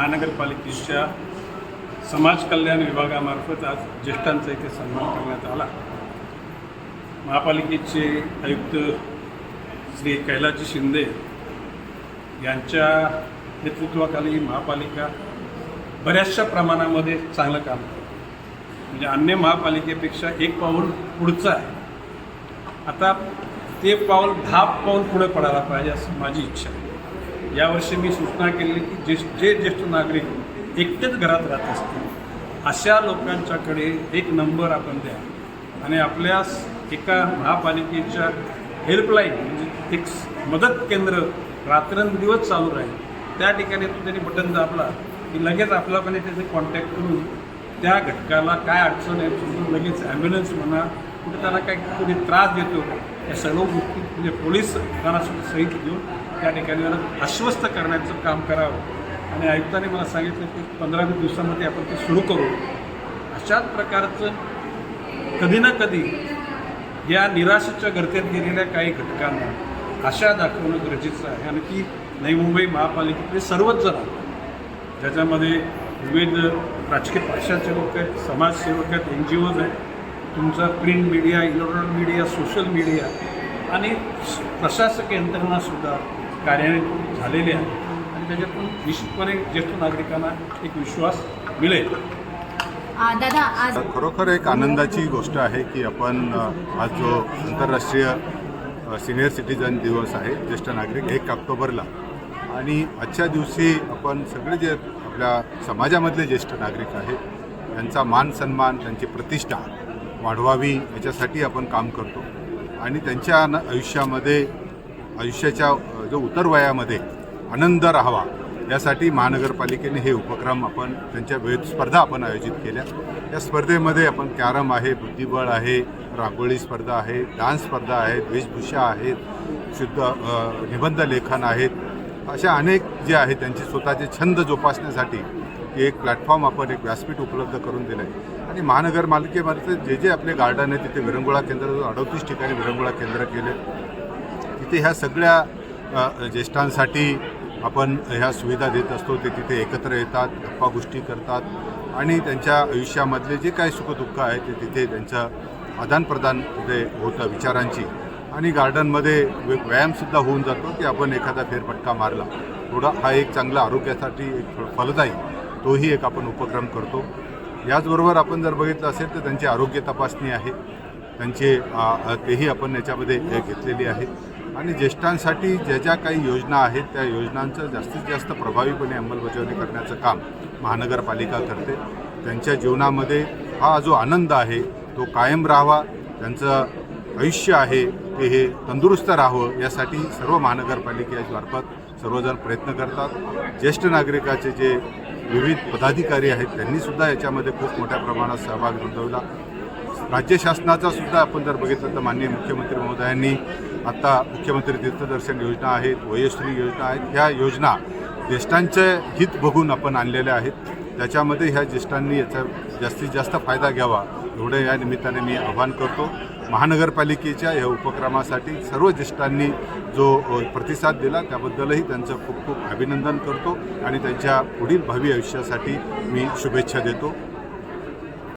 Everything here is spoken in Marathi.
महानगरपालिकेच्या समाज कल्याण विभागामार्फत आज ज्येष्ठांचा इथे सन्मान करण्यात आला. महापालिकेचे आयुक्त श्री कैलाजी शिंदे यांच्या नेतृत्वाखाली ही महापालिका बऱ्याचशा प्रमाणामध्ये चांगलं काम करते. म्हणजे अन्य महापालिकेपेक्षा एक पाऊल पुढचं आहे. आता ते पाऊल दहा पाऊल पुढे पडायला पाहिजे असं माझी इच्छा आहे. यावर्षी मी सूचना केलेली की जे जे ज्येष्ठ नागरिक एकटेच घरात राहत असतील अशा लोकांच्याकडे एक नंबर आपण द्या. आणि आपल्या एका महापालिकेच्या हेल्पलाईन म्हणजे एक मदत केंद्र रात्रंदिवस चालू राहील. त्या ठिकाणी तो त्यांनी बटन दाबला की लगेच आपल्याकडे त्याचे कॉन्टॅक्ट करून त्या घटकाला काय अडचण आहे समजून लगेच ॲम्ब्युलन्स म्हणा कुठे त्याला काय कुठे त्रास देतो या सर्व गोष्टी म्हणजे पोलीस सुद्धा सहित घेऊन त्या ठिकाणी त्याला आश्वस्त करण्याचं काम करावं. आणि आयुक्तांनी मला सांगितलं की पंधरा वीस दिवसामध्ये आपण ते सुरू करू. अशाच प्रकारचं कधी ना कधी या निराशेच्या गर्तेत गेलेल्या काही घटकांना आशा दाखवणं गरजेचं आहे. आणि ती नवी मुंबई महापालिकेतले सर्वच जण आहेत. ज्याच्यामध्ये विविध राजकीय पक्षाचे लोक आहेत समाजसेवक आहेत एन जी ओज आहेत. तुमचा print media electronic media social media आणि प्रशासकीय यंत्रणासुद्धा कार्यान्वित झालेली आहे. आणि त्याच्यातून निश्चितपणे ज्येष्ठ नागरिकांना एक विश्वास मिळेल. आ, दादा आज खरोखर एक आनंदाची गोष्ट आहे की आपण आज जो आंतरराष्ट्रीय सिनियर सिटीजन दिवस आहे ज्येष्ठ नागरिक एक ऑक्टोबरला. आणि आजच्या दिवशी आपण सगळे जे आपल्या समाजामधले ज्येष्ठ नागरिक आहेत यांचा मान सन्मान त्यांची प्रतिष्ठा वाढवावी याच्यासाठी आपण काम करतो. आणि त्यांच्या न- आयुष्यामध्ये आयुष्याच्या जो जो उतरवयामध्ये आनंद राहावा. यासाठी महानगरपालिकेने हे उपक्रम आपण त्यांच्या वेळ स्पर्धा आपण आयोजित केल्या. या स्पर्धेमध्ये आपण कॅरम आहे बुद्धिबळ आहे रांगोळी स्पर्धा आहे डान्स स्पर्धा आहेत वेशभूषा आहेत शुद्ध निबंध लेखन आहेत. अशा अनेक जे आहेत त्यांचे स्वतःचे छंद जोपासण्यासाठी एक प्लॅटफॉर्म आपण एक व्यासपीठ उपलब्ध करून दिलं आहे आणि महानगरपालिकेमध्ये जे जे आपले गार्डन आहे तिथे विरंगुळा केंद्र अडतीस ठिकाणी विरंगुळा केंद्र केले. तिथे ह्या सगळ्या ज्येष्ठांसाठी आपण ह्या सुविधा देत असतो ते तिथे एकत्र येतात गप्पा गोष्टी करतात आणि त्यांच्या आयुष्यामधले जे काही सुखदुःख आहे ते तिथे त्यांचं आदानप्रदान तिथे होतं विचारांची. आणि गार्डनमध्ये व्यायामसुद्धा होऊन जातो की आपण एखादा फेरफटका मारला. थोडा हा एक चांगला आरोग्यासाठी एक फलदायी तोही एक आपण उपक्रम करतो. याचबरोबर आपण जर बघितलं असेल तर त्यांची आरोग्य तपासणी आहे. त्यांचे तेही आपण याच्यामध्ये हे घेतलेली आहे. आणि ज्येष्ठांसाठी ज्या ज्या काही योजना आहेत त्या योजनांचं जास्तीत जास्त प्रभावीपणे अंमलबजावणी करण्याचं काम महानगरपालिका करते. त्यांच्या जीवनामध्ये हा जो आनंद आहे तो कायम राहावा त्यांचं आयुष्य आहे ते हे तंदुरुस्त राहावं यासाठी सर्व महानगरपालिकेमार्फत सर्वजण प्रयत्न करतात. ज्येष्ठ नागरिकाचे जे विविध पदाधिकारी आहेत त्यांनीसुद्धा याच्यामध्ये खूप मोठ्या प्रमाणात सहभाग नोंदवला. राज्य शासनाचा सुद्धा आपण जर बघितलं तर माननीय मुख्यमंत्री महोदयांनी आत्ता मुख्यमंत्री तीर्थदर्शन योजना आहेत वयश्री योजना आहेत ह्या योजना ज्येष्ठांचे हित बघून आपण आणलेल्या आहेत. त्याच्यामध्ये ह्या ज्येष्ठांनी याचा जास्तीत जास्त फायदा घ्यावा एवढं या निमित्ताने मी आवाहन करतो. महानगरपालिकेच्या या उपक्रमासाठी सर्व ज्येष्ठांनी जो प्रतिसाद दिला त्याबद्दलही त्यांचं खूप खूप अभिनंदन करतो आणि त्यांच्या पुढील भावी आयुष्यासाठी मी शुभेच्छा देतो.